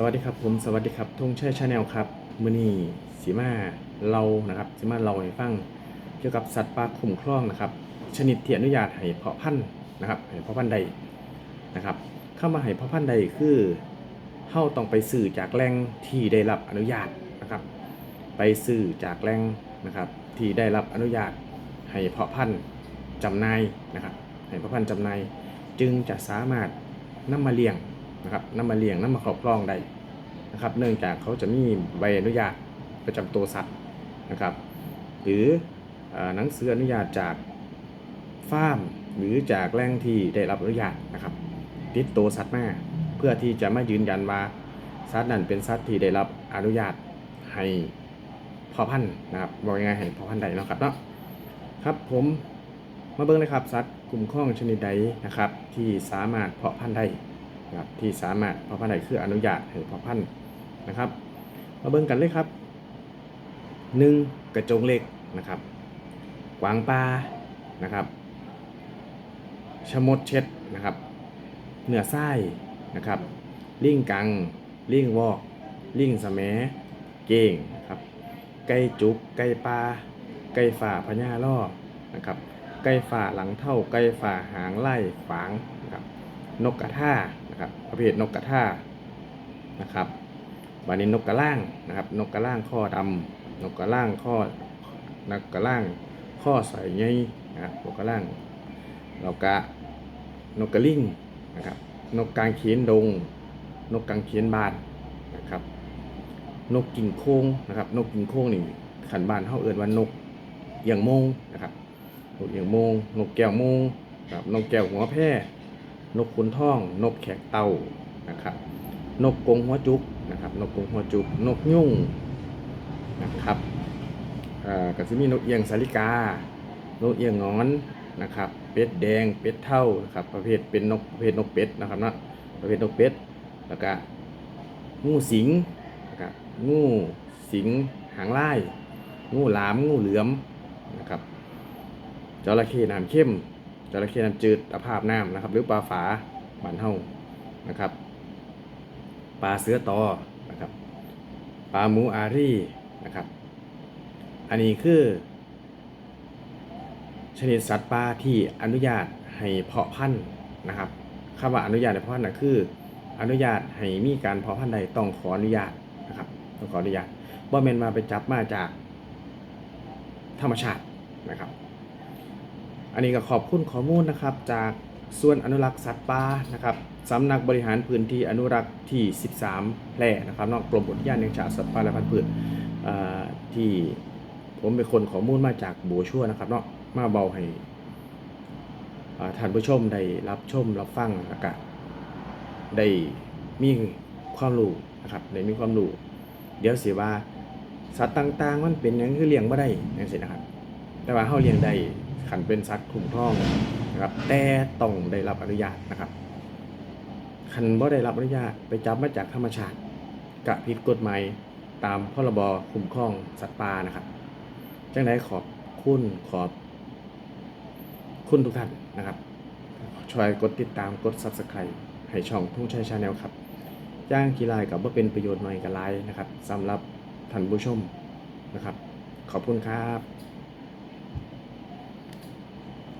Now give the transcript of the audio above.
สวัสดีครับผมสวัสดีครับธงชัยชาแนลครับมือนี้สีมาเรานะครับสีมาเราให้ฟังเกี่ยวกับสัตว์ป่าคุ้มครองนะครับ ชนิดที่อนุญาตให้เพาะพันธุ์นะครับให้เพาะพันธุ์ใดนะครับ เข้ามาให้เพาะพันธุ์ใดคือเฮาต้องไปซื้อจากแหล่งที่ได้รับอนุญาตนะครับ ไปซื้อจากแหล่งนะครับที่ได้รับอนุญาตให้เพาะพันธุ์จำนายนะครับให้เพาะพันธุ์จำนายจึงจะสามารถนำมาเลี้ยง นะครับนำมาเลี้ยงนำมาครอบครองได้นะครับ เนื่องจากเขาจะมีใบอนุญาตประจำตัวสัตว์นะครับ หรือหนังสืออนุญาตจากฟาร์มหรือจากแหล่งที่ได้รับอนุญาตนะครับ ติดตัวสัตว์มาเพื่อที่จะมายืนยันว่าสัตว์นั้นเป็นสัตว์ที่ได้รับอนุญาตให้เพาะพันธุ์นะครับบอกยังไงให้เพาะพันธุ์ใดเนาะครับเนาะครับผมมาเบิ่งเลยครับสัตว์กลุ่มข้องชนิดใดนะครับ ที่สามารถเพาะพันธุ์ได้ นะครับที่สามารถเพาะพันธุ์ได้คืออนุญาตให้เพาะพันธุ์นะครับ มาเบิ่งกันเลยครับหนึ่งกระจงเหล็กนะครับกวางปลานะครับชะมดเช็ดนะครับเนื้อไส้นะครับลิงกังลิงวอกลิงสะแหมเก้งครับไก่จุกไก่ปลาไก่ฝ่าพญาล่อนะครับไก่ฝ่าหลังเท่าไก่ฝ่าหางไล่ฝางนะครับนกกระทา นะครับประเภทนกกระท่านะครับบานี้นกกระล่างนะครับ นกกระล่างข้อดำนกกระล่างข้อนกกระล่างข้อใส่ใยนะครับนกกระล่างเรากะนกกระลิ่งนะครับนกกางเขนดง นกกางเขนบานนะครับ นกกิ่งโค้งนะครับ นกกิ่งโค้งนี่ขันบานเฮาเอิ้นว่านกเอียงโมงนะครับนกเอียงโมง นกแก้วโมงครับนกแก้วหัวแพร่ นกขุนท่อง นกแขกเต่านะครับ นกกงหัวจุกนะครับ นกกงหัวจุก นกยุ่งนะครับก็จะมีนกเอียงสาลิกา นกเอียงงอนนะครับ เป็ดแดง เป็ดเท่านะครับ ประเภทเป็นนกประเภทนกเป็ดนะครับนะประเภทนกเป็ด แล้วก็งูสิงนะครับ งูสิงหางไลายงูหลาม งูเหลือมนะครับจระเข้น้ำเข้ม จระเข้น้ำจืดตะภาพน้ำนะครับ หรือปลาฝาบันเฮานะครับ ปลาเสือตอนะครับ ปลาหมูอารีนะครับ อันนี้คือ ชนิดสัตว์ป่าที่อนุญาตให้เพาะพันธุ์นะครับคำว่าอนุญาตให้เพาะพันธุ์นะคือ อนุญาตให้มีการเพาะพันธุ์ใดต้องขออนุญาตนะครับต้องขออนุญาตบ่แมนมาไปจับมาจากธรรมชาตินะครับ อันนี้ก็ขอบคุณข้อมูลนะครับจากส่วนอนุรักษ์สัตว์ป่านะครับสำนักบริหารพื้นที่อนุรักษ์ที่ 13 แพร่นะครับนอกกรมอุทยานแห่งชาติสัตว์ป่าและพันธุ์พืชที่ผมเป็นคนข้อมูลมาจากโบชัวนะครับเนาะมาเบาให้ท่านผู้ชมได้รับชมรับฟังแล้วก็ได้มีความรู้นะครับได้มีความรู้เดี๋ยวสิว่าสัตว์ต่างๆ มันเป็นหยังคือเลี้ยงบ่ได้จังซี่นะครับ แต่ว่าเฮาเลี้ยงได้ ขันเป็นสัตว์คุ้มครองนะครับแต่ต้องได้รับอนุญาตนะครับคันบ่ได้รับอนุญาตไปจับมาจากธรรมชาติกะผิดกฎหมายตามพรบคุ้มครองสัตว์ป่านะครับจังไดขอบคุณขอบคุณทุกท่านนะครับช่วยกดติดตามกด Subscribe ให้ช่องทุ่งชัยชาแนลครับย่างกีฬากับว่าเป็นประโยชน์หน่อยกับไลน์นะครับสำหรับท่านผู้ชมนะครับ ขอบคุณครับ